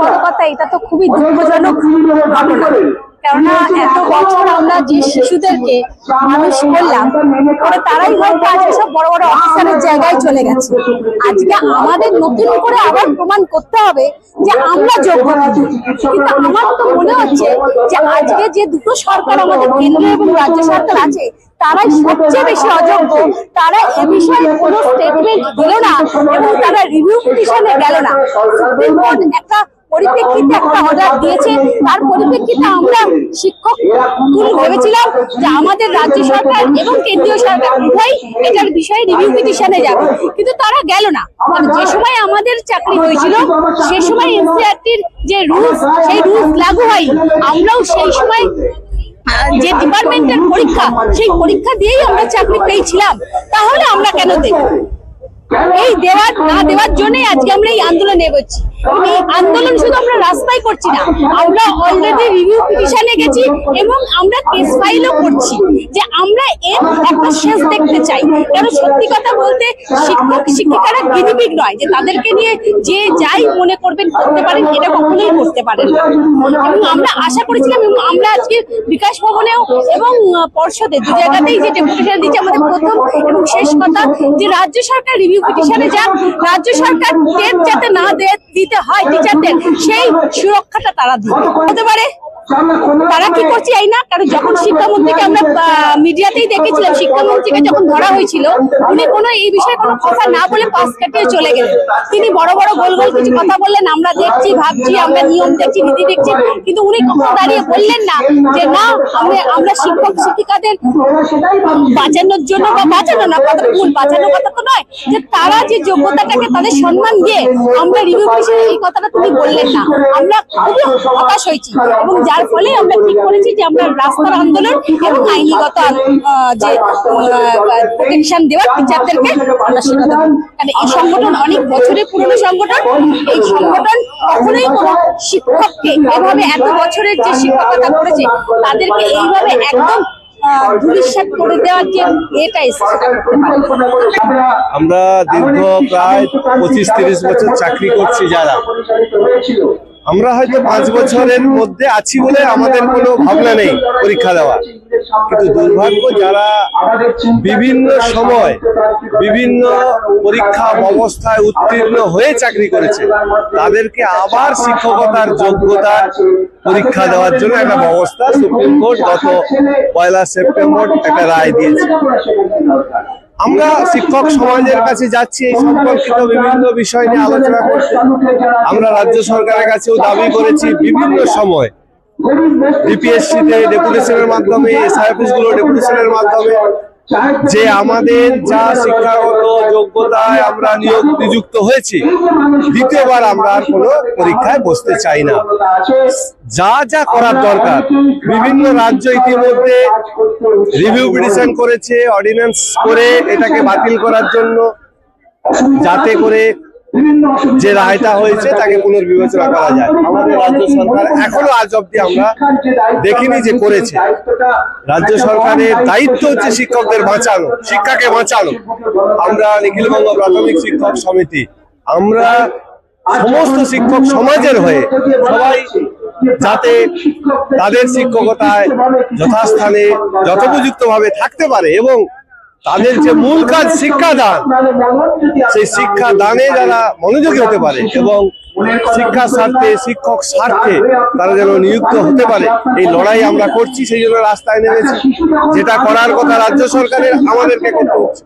বড় কথা, এটা তো খুবই দুঃখজনক আজকে যে আমরা তো মনে হচ্ছে যে আজকে যে দুটো সরকার আমাদের কেন্দ্র এবং রাজ্য সরকার আছে, তারাই সবচেয়ে বেশি অযোগ্য, তারা এ বিষয়ে কোনো স্টেটমেন্ট দিল না এবং তারা রিভিউ পিটিশনে গেল না। একটা পরিপ্রেক্ষিতে একটা অর্ডার দিয়েছে। তার পরিপ্রেক্ষিতে আমরা শিক্ষক ভেবেছিলাম যে আমাদের রাজ্য সরকার এবং কেন্দ্রীয় সরকার উভয় এটার বিষয়ে রিভিউ পিটিশনে যাবে। কিন্তু তারা গেল না। মানে যে সময় আমাদের চাকরি হয়েছিল সে সময় এনসিআরটির যে রুলস সেই রুলস লাগু হয় আমরাও সেই সময় যে ডিপার্টমেন্টের পরীক্ষা সেই পরীক্ষা দিয়েই আমরা চাকরি পেয়েছিলাম। তাহলে আমরা কেন দেব এই দেওয়ার, না দেওয়ার জন্যই আজকে আমরা এই আন্দোলন এগোচ্ছি। এই আন্দোলন শুধু আমরা রাস্তায় করছি না, আমরা অলরেডি রিভিউ পিটিশনে গেছি এবং আমরা কেস ফাইলও করছি যে আমরা এর একটা শেষ দেখতে চাই। কারণ সত্যি কথা বলতে শিক্ষক শিক্ষিকারা গিনিপিক নয় যে তাদেরকে নিয়ে যে যাই মনে করবেন করতে পারেন, এটা কখনোই করতে পারেন এবং আমরা আশা করেছিলাম এবং আমরা আজকে বিকাশ ভবনেও এবং পর্ষদে দু জায়গাতেই যে ডেপুটেশন দিচ্ছে আমাদের প্রথম এবং শেষ কথা যে রাজ্য সরকার রিভিউ পিটিশনে যাক রাজ্য সরকার টেট যাতে না দিতে হয় টিচারদের সেই সুরক্ষাটা তারা দিবে। হতে পারে? তারা কি করছে এই না? কারণ যখন শিক্ষামন্ত্রীকে আমরা মিডিয়াতেই দেখেছিলাম শিক্ষামন্ত্রীকে যখন ধরা হয়েছিল উনি কোনো এই বিষয়ে কোনো কথা না বলে পাশ কাটিয়ে চলে গেলেন। তিনি বড় বড় গোল গোল কিছু কথা বললেন আমরা দেখছি ভাবছি আমরা নিয়ম দেখছি নীতি দেখছি কিন্তু উনি কখনো দাঁড়িয়ে বললেন না যে না আমরা শিক্ষক শিক্ষিকাদের বাঁচানোর জন্য বা বাঁচানো না কথা ভুল বাঁচানোর কথা তো নয় যে তারা যে যোগ্যতাটাকে তাদের সম্মান দিয়ে আমরা রিভিউ পিটিশনে এই কথাটা তুমি বললেন না। আমরা খুবই হতাশ হয়েছি এবং যার ফলে আমরা ঠিক করেছি যে আমরা রাস্তার আন্দোলন এবং আইনিগত আন- আহ, যে দেওয়ার টিচারদেরকে আমরা এই সংগঠন অনেক বছরের পুরনো সংগঠন। এই সংগঠন কখনোই কোনো শিক্ষককে এভাবে এত বছরের যে শিক্ষকতা করেছে, তাদেরকে এইভাবে একদম করে দেওয়ার। আমরা দীর্ঘ প্রায় পঁচিশ তিরিশ বছর চাকরি করছি যারা। আমরা হয়তো পাঁচ বছরের মধ্যে আছি বলে আমাদের কোনো ভাবনা নেই পরীক্ষা দেওয়া কিন্তু দুর্ভাগ্য যারা বিভিন্ন সময় বিভিন্ন পরীক্ষা ব্যবস্থায় উত্তীর্ণ হয়ে চাকরি করেছে, তাদেরকে আবার শিক্ষকতার যোগ্যতার পরীক্ষা দেওয়ার জন্য একটা ব্যবস্থা সুপ্রিম কোর্ট গত পয়লা সেপ্টেম্বর একটা রায় দিয়েছে। আমরা শিক্ষক সমাজের কাছে যাচ্ছি এই সম্পর্কিত বিভিন্ন বিষয় নিয়ে আলোচনা করতে। আমরা রাজ্য সরকারের কাছেও দাবি করেছি বিভিন্ন সময়। ডিপিএসসিতে ডেপুটেশনের মাধ্যমে এসআই অফিসগুলো ডেপুটেশনের মাধ্যমে। যে আমাদের যা শিক্ষাগত যোগ্যতায় আমরা নিয়োগ নিযুক্ত হয়েছি, দ্বিতীয়বার আমরা আর কোনো পরীক্ষায় বসতে চাই না। যা যা করার দরকার, বিভিন্ন রাজ্য ইতিমধ্যে রিভিউ পিটিশন করেছে অর্ডিন্যান্স করে এটাকে বাতিল করার জন্য, যাতে করে যে রায়টা হয়েছে তাকে পুনর্বিবেচনা করা যায়। আমাদের রাজ্য সরকার এখনও আজ অব্দি আমরা দেখিনি যে করেছে। রাজ্য সরকারের দায়িত্ব হচ্ছে শিক্ষকদের বাঁচানো শিক্ষাকে বাঁচানো। আমরা নিখিলবঙ্গ প্রাথমিক শিক্ষক সমিতি আমরা সমস্ত শিক্ষক সমাজের হয়ে সবাই যাতে তাদের শিক্ষকতায় যথাস্থানে যথোপযুক্ত ভাবে থাকতে পারে এবং তাদের যে মূল কাজ শিক্ষাদান সেই শিক্ষা দানে যারা মনোযোগী হতে পারে এবং শিক্ষা স্বার্থে শিক্ষক স্বার্থে তারা যেন নিযুক্ত হতে পারে এই লড়াই আমরা করছি সেই জন্য রাস্তায় নেমেছি। যেটা করার কথা রাজ্য সরকারের আমাদেরকে করতে হচ্ছে।